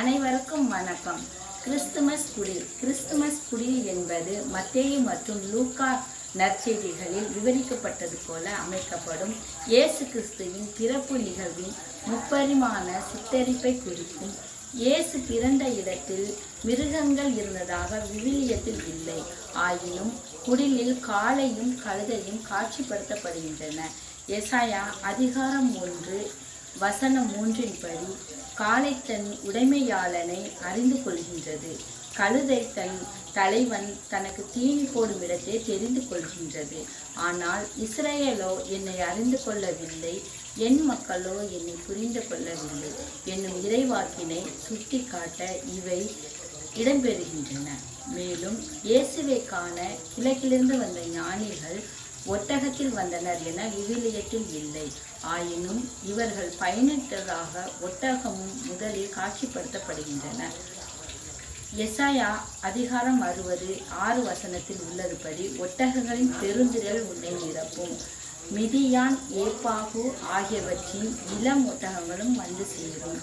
அனைவருக்கும் வணக்கம். கிறிஸ்துமஸ் குடில் கிறிஸ்துமஸ் குடில் என்பது மத்தேயு மற்றும் லூக்கா நற்செய்திகளில் விவரிக்கப்பட்டது போல அமைக்கப்படும் இயேசு கிறிஸ்துவின் பிறப்பு நிகழ்வின் முப்பரிமாண சித்தரிப்பை குறிக்கும். இயேசு பிறந்த இடத்தில் மிருகங்கள் இருந்ததாக விவிலியத்தில் இல்லை. ஆயினும் குடிலில் காளையும் கழுதையும் காட்சிப்படுத்தப்படுகின்றன. எசாயா அதிகாரம் ஒன்று வசனம் மூன்றின்படி காளை தன் உடைமையாளனை அறிந்து கொள்கின்றது. கழுதை தன் தலைவன் தனக்கு தீனி போடும் இடத்தை தெரிந்து கொள்கின்றது. ஆனால் இஸ்ரேலோ என்னை அறிந்து கொள்ளவில்லை என் மக்களோ என்னை புரிந்து கொள்ளவில்லை என்னும் இறைவாக்கினை சுட்டிக்காட்ட இவை இடம்பெறுகின்றன. மேலும் இயேசுவை காண கிழக்கிலிருந்து வந்த ஞானிகள் ஒட்டகத்தில் வந்தனர் என விவிலியத்தில் இல்லை. ஆயினும் இவர்கள் பயணித்ததாக ஒட்டகமும் முதலில் காட்சிப்படுத்தப்படுகின்றன. எசாயா அதிகாரம் அறுபது ஆறு வசனத்தில் உள்ளதுபடி ஒட்டகங்களின் பெருந்திரள் உன்னை நிரப்பும். மிதியான் ஏப்பாகு ஆகியவற்றின் இளம் ஒட்டகங்களும் வந்து சேரும்.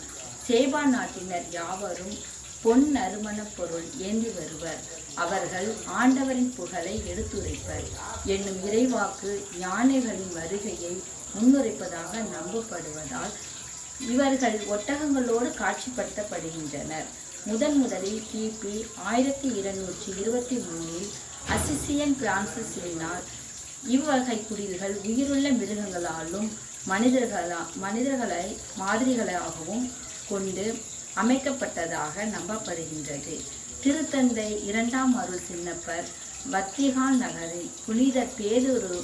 சேபா நாட்டினர் யாவரும் பொன் நறுமணப் பொருள் ஏந்தி வருவர். அவர்கள் ஆண்டவரின் புகழை எடுத்துரைப்பர். என்னும் இறைவாக்கு யானைகளின் வருகையை முன்னுரைப்பதாக நம்பப்படுவதால் இவர்கள் ஒட்டகங்களோடு காட்சிப்படுத்தப்படுகின்றனர். முதன் முதலில் கிபி ஆயிரத்தி இருநூற்றி இருபத்தி மூணில் அசிசியன் பிரான்சிஸினால் இவ்வகை குடில்கள் உயிருள்ள மிருகங்களாலும் மனிதர்களா மனிதர்களை மாதிரிகளாகவும் கொண்டு அமைக்கப்பட்டதாக நம்பப்படுகின்றது. திருத்தந்தை இரண்டாம் அருள் சின்னப்பர் வத்திகான் நகரில் புனித பேதுரு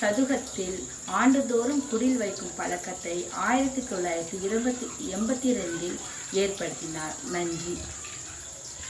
சதுகத்தில் ஆண்டுதோறும் குடில் வைக்கும் பழக்கத்தை ஆயிரத்தி தொள்ளாயிரத்தி இருபத்தி எண்பத்தி ரெண்டில் ஏற்படுத்தினார். நன்றி.